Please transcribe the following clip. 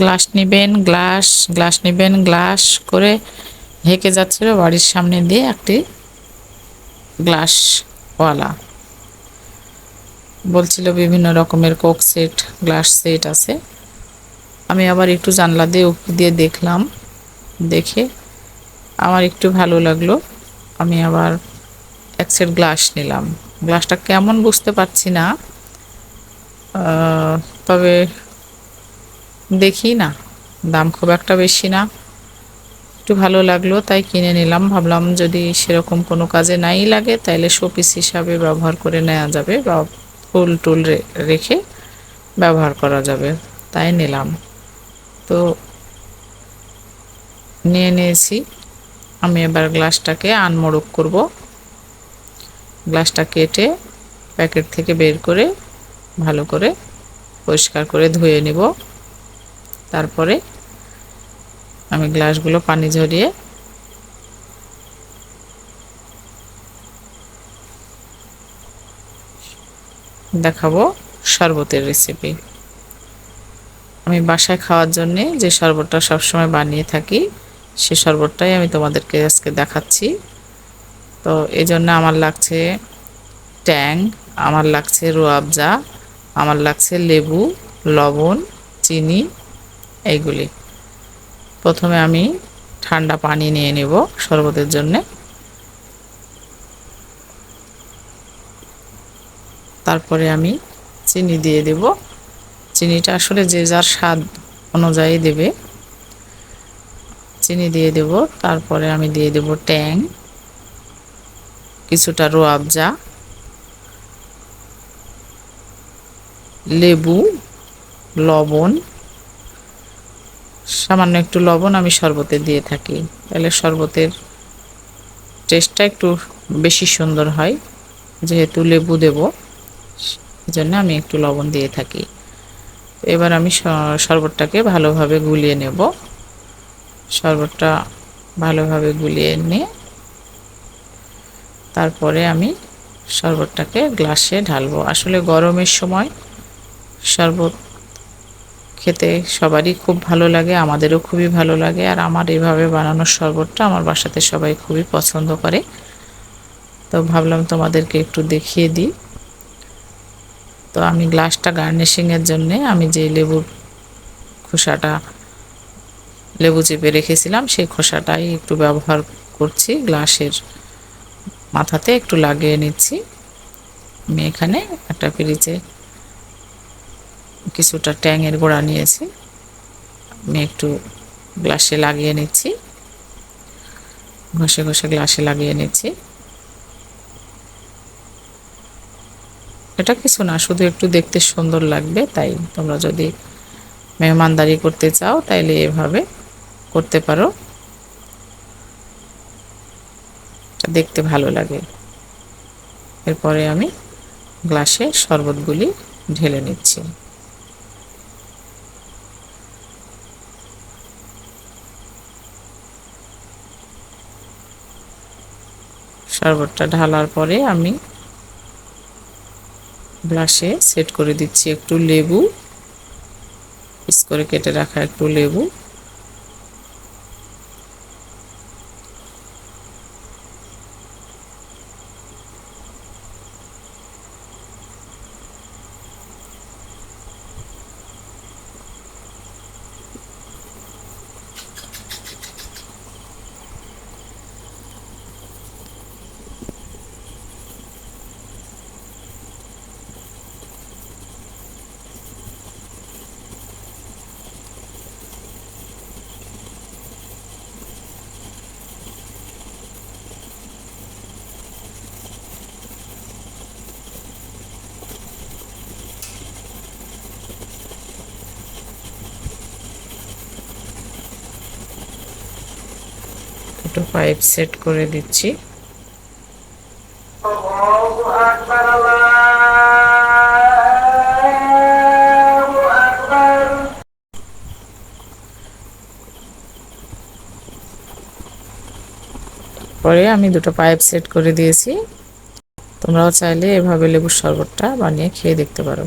Glass নেবেন, glass glass নেবেন, glass করে হেঁকে যাচ্ছিল বাড়ির সামনে দিয়ে একটি গ্লাসওয়ালা। বলছিল বিভিন্ন রকমের কোক সেট, গ্লাস সেট আছে। আমি আবার একটু জানলা দিয়ে উকি দিয়ে দেখলাম, দেখে আমার একটু ভালো লাগল। আমি আবার এক সেট গ্লাস নিলাম। গ্লাসটা কেমন বুঝতে পারছি না তবে দেখি না। দাম খুব একটা বেশি না। একটু ভালো লাগল, তাই কিনে নিলাম। ভাবলাম যদি সেরকম কোনো কাজে নাই লাগে, তাইলে শোপিস হিসাবে ব্যবহার করে নেওয়া যাবে বা ফুল টুল রেখে ব্যবহার করা যাবে। তাই নিলাম। তো নিয়ে নিয়েছি। আমি এবার গ্লাসটাকে আনমোড়ক করব। গ্লাসটা কেটে প্যাকেট থেকে বের করে ভালো করে পরিষ্কার করে ধুয়ে নিব। তারপরে আমি গ্লাসগুলো পানি ঝরিয়ে দেখাবো শরবতের রেসিপি আমি বাসায় খাওয়ার জন্যে যে শরবতটা সবসময় বানিয়ে থাকি, সে শরবতটাই আমি তোমাদেরকে আজকে দেখাচ্ছি। তো এই জন্য আমার লাগছে ট্যাং, আমার লাগছে রোয়াবজা, আমার লাগছে লেবু, লবণ, চিনি এইগুলি। প্রথমে আমি ঠান্ডা পানি নিয়ে নেব শরবতের জন্যে। তারপরে আমি চিনি দিয়ে দেব। চিনিটা আসলে যে যার স্বাদ অনুযায়ী দেবে। চিনি দিয়ে দেব, তারপরে আমি দিয়ে দেব ট্যাং, কিছুটা রোয়াবজা লেবু, লবণ সামান্য একটু লবণ আমি শরবতে দিয়ে থাকি। তাহলে শরবতের টেস্টটা একটু বেশি সুন্দর হয়। যেহেতু লেবু দেব জন্য আমি একটু লবণ দিয়ে থাকি। এবার আমি শরবতটাকে ভালোভাবে গুলিয়ে নেব। শরবতটা ভালোভাবে গুলিয়ে নিয়ে তারপরে আমি শরবতটাকে গ্লাসে ঢালবো। আসলে গরমের সময় শরবত খেতে সবারই খুব ভালো লাগে, আমাদেরও খুবই ভালো লাগে, আর আমার এভাবে বানানোর শরবতটা আমার বাসাতে সবাই খুবই পছন্দ করে। তো ভাবলাম তোমাদেরকে একটু দেখিয়ে দিই। তো আমি গ্লাসটা গার্নিশিংয়ের জন্যে আমি যে লেবুর খোসাটা, লেবু চেপে রেখেছিলাম, সেই খোসাটাই একটু ব্যবহার করছি। গ্লাসের মাথাতে একটু লাগিয়ে নিচ্ছি। আমি এখানে একটা ফ্রিজে কিছুটা ট্যাংয়ের গোড়া নিয়েছি। আমি একটু গ্লাসে লাগিয়ে নিচ্ছি। ঘষে ঘষে গ্লাসে লাগিয়ে নিচ্ছি। এটা কিছু না, শুধু একটু দেখতে সুন্দর লাগবে, তাই তোমরা যদি মেহমানদারি করতে চাও, তাইলে এভাবে করতে পারো। দেখতে ভালো লাগে। এরপরে আমি গ্লাসে শরবতগুলি ঢেলে নিচ্ছি। শরবতটা ঢালার পরে আমি গ্লাসে সেট করে দিচ্ছি একটু লেবু। পিস করে কেটে রাখা একটু লেবু। দুটো পাইপ সেট করে দিচ্ছি। পরে আমি দুটো পাইপ সেট করে দিয়েছি। তোমরাও চাইলে এভাবে লেবুর শরবতটা বানিয়ে খেয়ে দেখতে পারো।